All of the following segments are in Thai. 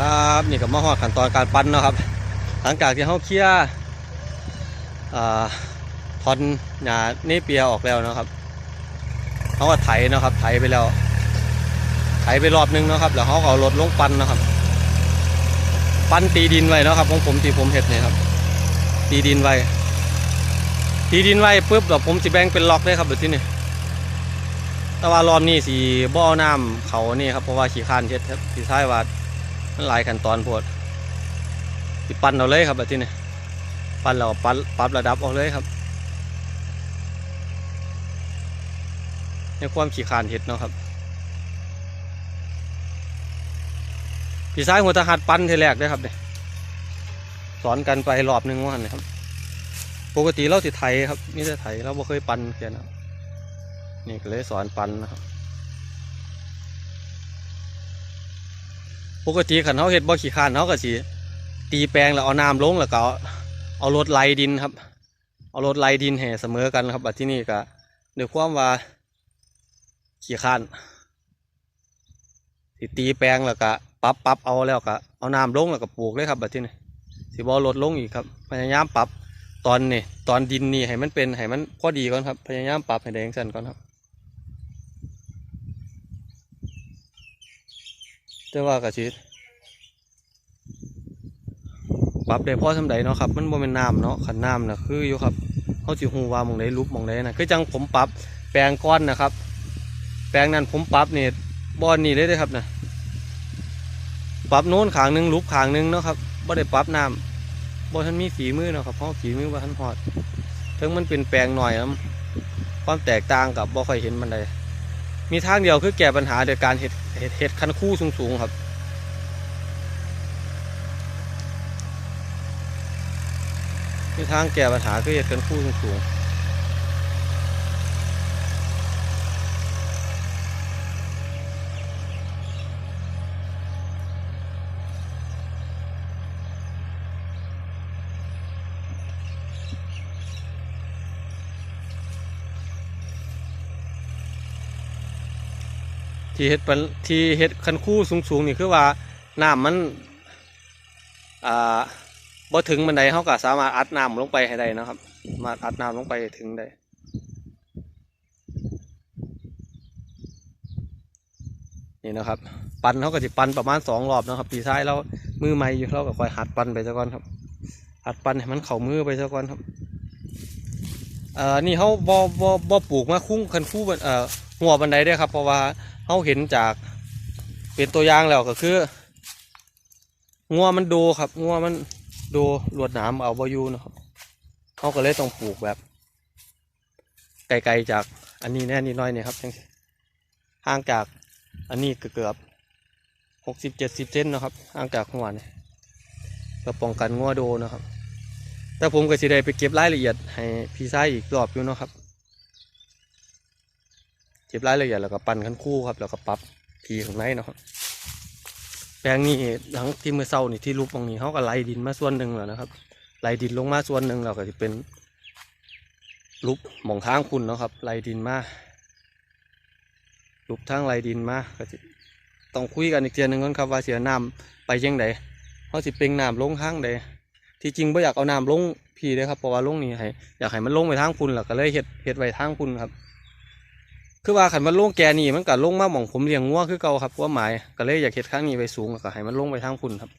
ครับนี่กับมาหอดขั้นตอนการปั้นนะครับ หลังจากที่เขาเคลียร์ทอนหญ้าเนเปียออกแล้วนะครับเขาก็ไถนะครับ ไถไปแล้ว ไถไปรอบนึงนะครับ แล้วเขาก็เอารถลงปั้นนะครับ ปั้นตีดินไว้นะครับของผมที่ผมเห็ดเนี่ยครับ ตีดินไว้ ตีดินไว้ปุ๊บแล้วผมสิแบ่งเป็นล็อกได้ครับแบบที่นี่แต่ว่ารอบนี้สีบ่อน้ำเขานี่ครับเพราะว่าขี้ข้านเฮ็ดครับสีท้ายว่า มันหลายขั้นตอนโพดสิปั้นเอาเลยครับแบบที่นี่ปั้นเราปั้นปรับระดับเอาเลยครับในความขี้ขานเฮ็ดเนาะครับพี่ซ้ายหัวทหารปั้นเทแรกได้ครับเนี่ยสอนกันไปรอบหนึ่งว่านนะครับ ปกติเราสิไถครับนี่จะไถเราบ่เคยปั่นแค่นั้นนี่ก็เลยสอนปั่นนะครับ ปกติขันเขาเห็ดบ่ขี้ข้านเขาก็สิตีแปลงแล้วเอาน้ำลงแล้วก็เอารถไล่ดินครับ เอารถไล่ดินแห่เสมอกันครับบัดที่นี่ก็ด้วยความว่าขี้ข้านสิตีแปลงแล้วก็ปับปับเอาแล้วก็เอาน้ำลงแล้วก็ปลูกเลยครับบัดที่นี่สิบ่อารถลงอีกครับพยายามปรับตอนนี่ตอนดินนี่ให้มันเป็นให้มันพอดีก่อนครับพยายามปรับให้แดงสันก่อนครับ แต่ว่ากระชิดปรับได้พอสำใดเนาะครับ มันบ่เป็นน้ำเนาะขันน้ำนะคืออยู่ครับเขาจิหูว่ามองใดรูปหมองใดนะคือจังผมปรับแปลงก้อนนะครับ แปลงนั้นผมปรับเนี่บอนนี่เลยเด้ครับนะปรับโน้นขางหนึงรูปขางหนึงเนาะครับบ่ได้ปรับน้ำบ่ทันมีฝีมือเนาะครับเพราะฝีมือบ่ทันฮอดถึงมันเป็นแปลงหน่อยนะความแตกต่างกับบ่ค่อยเห็นมันใดมีทางเดียวคือแก้ปัญหาโดยการเฮ็ด เห็ดเห็ดคันคู่สูงๆครับที่ทางแก้ปัญหาคือเห็ดคันคู่สูงๆ ที่เฮ็ดปันที่เฮ็ดคันคู่สูงๆนี่คือว่าน้ำมันอ่าบ่ถึงบันไดเฮาก็สามารถอัดน้ำลงไปให้ได้นะครับ มาอัดน้ำลงไปถึงได้นี่นะครับ ปั่นเขาก็จะปั่นประมาณสองรอบนะครับปีซ้ายเรามือใหม่อยู่เราก็คอยหัดปั่นไปซะก่อนครับ หัดปั่นให้มันเข่ามือไปซะก่อนครับเอ่อนี่เขาบ่บ่บ่ปลูกมาคุ้งคันคู่เอ่อหัวบันไดได้ครับ เพราะว่า เขาเห็นจากเป็นตัวอย่างแล้วก็คืองัวมันโดครับงัวมันโดลวดหนามเอาบอยูนะครับเขาก็เลยต้องปลูกแบบ ไกลๆจากอันนี้แน่นิดน้อยเนี่ยครับจังห่างจากอันนี้เกือบหกสิบเจ็ดสิบเซนนะครับห่างจากหัวเนี่ยก็ป้องกันงัวโดนะครับ แต่ผมก็สิได้ไปเก็บรายละเอียดให้พี่ชายอีกรอบอยู่นะครับ เก็บรายละเอียดแล้วก็ปั่นขั้นคู่ครับ แล้วก็ปรับทีข้างในเนาะแปลงนี้หลังที่มือเศร้านี่ที่รูปตรงนี้เขาก็ไล่ดินมาส่วนหนึ่งแล้วนะครับไล่ดินลงมาส่วนหนึ่งแล้วก็จะเป็นรูปหมองทางคุณเนาะครับไล่ดินมารูปทางไรดินมาก็สิต้องคุยกันอีกเทียหนึงก่อนครับว่าเสียน้ำไปยังไดเขาสิเปล่งน้ำลงทางใดที่จริงไม่อยากเอาน้ำลงพี่เลยครับเพราะว่าลงนี่ให้อยากให้มันลงไปทางพุ่นแหละก็เลยเฮ็ดเฮ็ดไว้ทางพุ่นครับ คือว่าขันมันลงแกนี่มันก็ลงมาหม่องผมเลี้ยงงัวคือเก่าครับว่าหมายก็เลยอยากเฮ็ดข้างนี้ไว้สูงก็ให้มันลงไปทางพุ่นครับ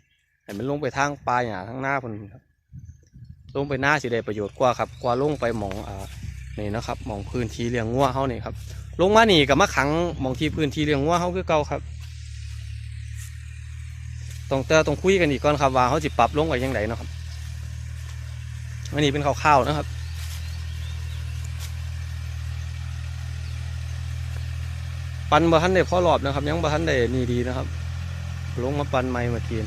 ให้มันลงไปทางปลายหญ้าทางหน้าพุ่นครับลงไปหน้าสิได้ประโยชน์กว่าครับกว่าลงไปหม่องอ่านี่นะครับหม่องพื้นที่เลี้ยงงัวเฮานี่ครับ ลงมานี่กับมาขังหมองที่พื้นที่เลี้ยงวัวเขาคือเก่าครับต้องแต่ต้องคุยกันอีกก่อนครับว่าเขาสิปรับลงไว้ยังไงนะครับอันนี้เป็นข้าวๆนะครับ ปันบะทันได้พ่อรอบนะครับ ยังบะทันได้นี่ดีนะครับ ลงมาปันไม้เมื่อกี้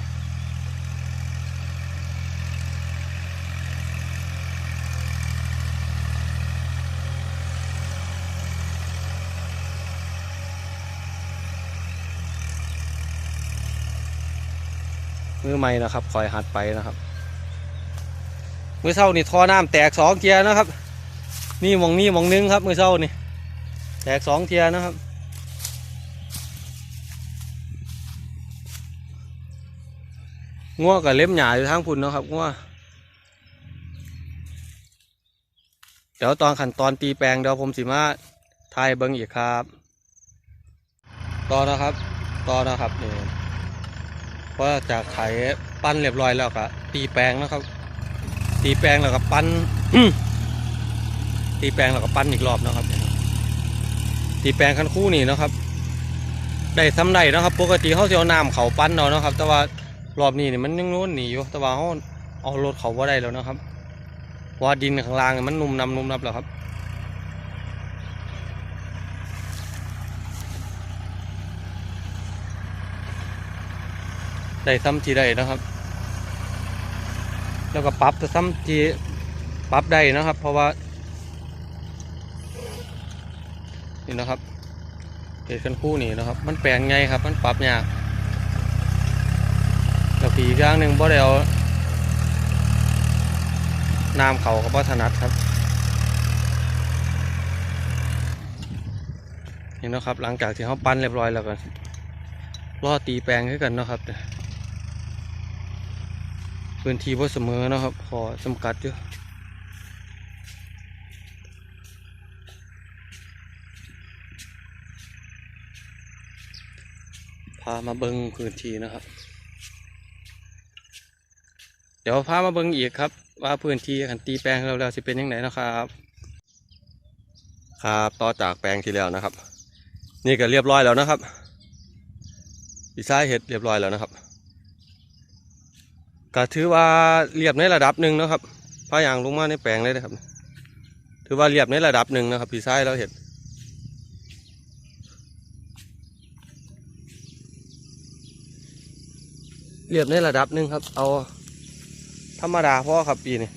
มือใหม่นะครับคอยหัดไปนะครับมือเศร้านี่ท่อน้ำแตกสองเทียนะครับ นี่มองนี่มองนึงครับมือเศร้านี่แตกสองเทียนะครับ ง่วกับเล็บหยาอยู่ทางพุ่นเนาะครับง่วเดี๋ยวตอนขั้นตอนตีแปลงเดี๋ยวผมสิมาทายเบิ้งอีกครับต่อนะครับต่อนะครับนี่เพราะจากไถปั้นเรียบร้อยแล้วก็ตีแปลงนะครับ ตีแปลงแล้วก็ปั้นตีแปลงแล้วก็ปั้นอีกรอบนะครับ ตีแปลงคันคู่นี่นะครับ ได้ซ้ำได้นะครับ ปกติเขาจะเอาน้ำเขาปั้นเอานะครับ แต่ว่า รอบนี้นี่มันยังโน้นหนีอยู่แต่ว่าเขาเอารถเขาว่าได้แล้วนะครับว่าดินข้างล่างนี่มันนุ่มนำนุ่มนับแล้วครับได้ซ้ำทีได้นะครับ แล้วก็ปรับแต่ซ้ำทีปรับได้นะครับ เพราะว่านี่นะครับเหตุกันคู่นี่นะครับ มันแปลงไงครับ มันปรับยาก แล้วผีอีกอย่างหนึ่งบ่ได้เอาน้ำเขากับบ่ถนัดครับนี่นะครับหลังจากที่เขาปั้นเรียบร้อยแล้วกันรอตีแปลงให้กันเนาะครับพื้นที่บ่เสมอเนาะครับขอจำกัดอยู่พามาเบิงพื้นที่นะครับ เดี๋ยวพามาเบิงอีกครับ ว่าพื้นที่ขันตีแปลงเราแล้วจะเป็นยังไงนะครับ ครับต่อจากแปลงที่แล้วนะครับ นี่ก็เรียบร้อยแล้วนะครับดีไซน์เห็ดเรียบร้อยแล้วนะครับก็ถือว่าเรียบในระดับหนึ่งนะครับพายางลงมาในแปลงเลยนะครับ ถือว่าเรียบในระดับหนึ่งนะครับดีไซน์เราเห็ดเรียบในระดับหนึ่งครับ เอา ธรรมดาพอครับปีนี้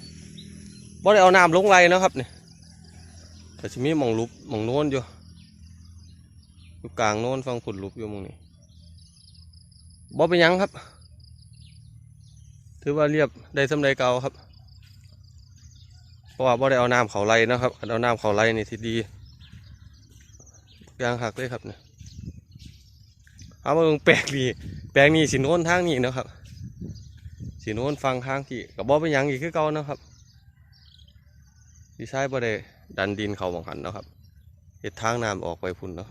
บ่ได้เอาน้ำลงไรนะครับนี่แต่จะมีหมองลุบหมองโน้นอยู่อยู่กลางโน้นฟังฝุ่นลุบอยู่มองนี้บ่เป็นยังครับ ถือว่าเรียบได้สำเร็จเก่าครับ เพราะว่าบ่ได้เอาน้ำเขาไรนะครับเอาน้ำเขาไรนี่ที่ดียางหักเลยครับเนี่ยเอามาเบิ่งแปลกดีแปลงนี้สิโน้นทางนี้นะครับ สิโน้นฟังทางที่กับบอเป็นยังอีกคือเก่านะครับดีไซน์บ่ได้ดันดินเขาบังหันนะครับเฮ็ดทางน้ำออกไปพุ่นเนาะ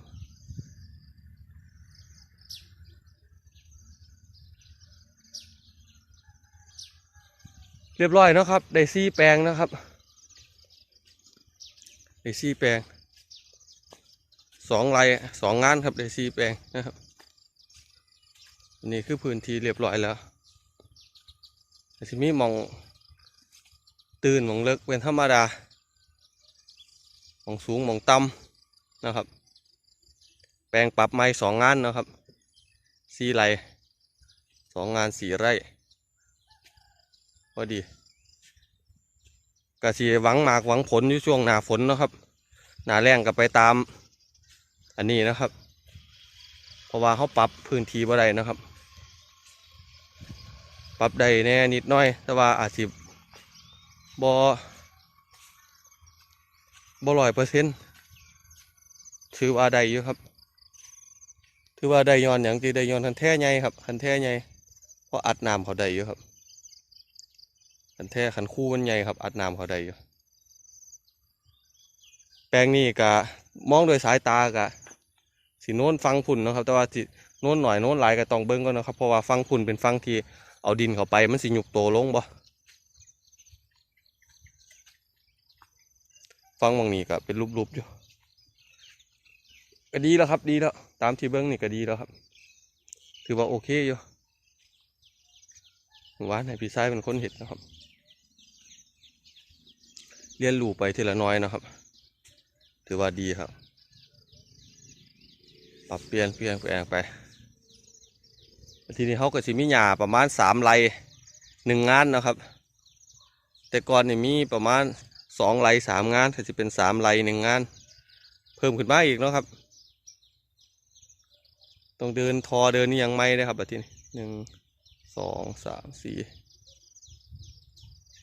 เรียบร้อยนะครับ ได้ซี่แปลงนะครับ ได้ซี่แปลงสองไรสองงานครับได้ซี่แปลงนะครับ นี่คือพื้นที่เรียบร้อยแล้ว แต่สิมีมองตื่นมองเลิกเป็นธรรมดามองสูงมองต่ำนะครับ แปลงปรับไม้สองงานนะครับสี่ไรสองงานสี่ไร่พอดีกะสีหวังหมากหวังผลอยู่ช่วงหนาฝนนะครับ หนาแรงก็ไปตามอันนี้นะครับ เพราะว่าเขาปรับพื้นที่บ่ได้นะครับ ปรับได้แน่นิดน้อย แต่ว่าอาจสิบบ่ร้อยเปอร์เซ็นต์ถือว่าได้อยู่ครับ ถือว่าได้ย้อนอย่างที่ได้ย้อนคันแท้ใหญ่ครับคันแท้ใหญ่เพราะอัดน้ำเขาได้อยู่ครับคันแท้คันคู่มันใหญ่ครับ อัดน้ำเขาได้อยู่ แปลงนี้กะมองโดวยสายตากะสีโน้นฟังพุ่นนะครับ แต่ว่าสิโน้นหน่อยโน้นหลายก็ต้องเบิ้งก่อนนะครับ เพราะว่าฟังพุ่นเป็นฟังที่ เอาดินเข้าไปมันสิหยุกโตลงบ่ฟังบางนี้ก็เป็นรูปๆอยู่ก็ดีแล้วครับดีแล้ว ตามที่เบิ้งนี่ก็ดีแล้วครับ ถือว่าโอเคอยู่หวานให้พี่ชายเป็นคนเห็ดนะครับ เรียนรู้ไปทีละน้อยนะครับ ถือว่าดีครับ ปรับเปลี่ยนเปลี่ยนแปลงไป ทีนี้เขาก็สิมีหญ้าประมาณสามไร่หนึ่งงานนะครับ แต่ก่อนนี่มีประมาณสองไร่สามงานก็จะเป็นสามไร่หนึ่งงาน เพิ่มขึ้นมาอีกเนาะครับต้องเดินทอเดินนี่ยังไม่ได้ครับแบบทีนี้หนึ่งสองสามสี่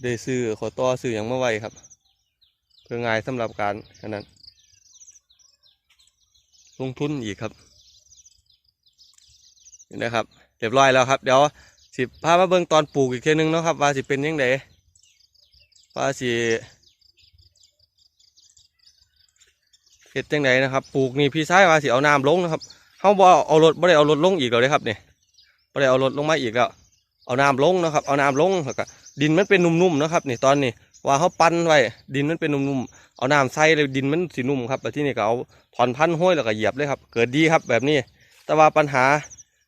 ได้ซื้อขอต่อซื้ออย่างเมื่อไหร่ครับ เพื่อง่ายสำหรับการอันนั้น ลงทุนอีกครับนไหมครับ เรียบร้อยแล้วครับ เดี๋ยวสิพามาเบิ่งตอนปลูกอีกเทีนึงเนาะครับว่าสิเป็นยังไงว่าสิเฮ็ดยังไงนะครับปลูกนี่พี่ชายว่าสิเอาน้ำลงนะครับเฮาบ่เอารถบ่ได้เอารถลงอีกแล้วเด้ครับนี่บ่ได้เอารถลงมาอีกแล้ว เอาน้ำลงนะครับ เอาน้ำลงแล้วก็ดินมันเป็นนุ่มๆนะครับนี่ตอนนี้ว่าเขาปั้นไว้ดินมันเป็นนุ่มๆเอาน้ำใส่เลยดินมันสีนุ่มครับแล้วที่นี่ก็เอาถอนพันธุ์ห้อยแล้วก็เหยียบเลยครับ เกิดดีครับแบบนี้ แต่ว่าปัญหา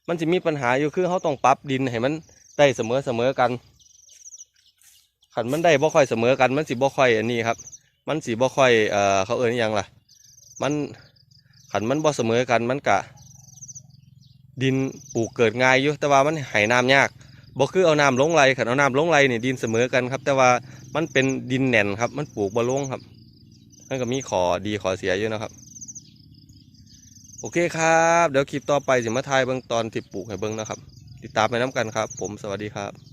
มันจะมีปัญหาอยู่คือเขาต้องปรับดินให้มันได้เสมอเสมอกันขันมันได้บ่ค่อยเสมอกัน มันสิบ่ค่อยอันนี้ครับ มันสิบ่ค่อยเอ่อเขาเอ่ยยังล่ะ มันขันมันบ่เสมอกันมันกะ ดินปลูกเกิดง่ายอยู่แต่ว่ามันให้น้ำยากบ่คือเอาน้ำลงไหลขันเอาน้ำลงไหลนี่ดินเสมอกันครับ แต่ว่ามันเป็นดินแน่นครับ มันปลูกบ่ลงครับมันก็มีขอดีขอเสียอยู่นะครับ โอเคครับ เดี๋ยวคลิปต่อไปสิมาทายเบื้องตอนที่ปลูกให้เบื้องนะครับ ติดตามไปน้ำกันครับ ผมสวัสดีครับ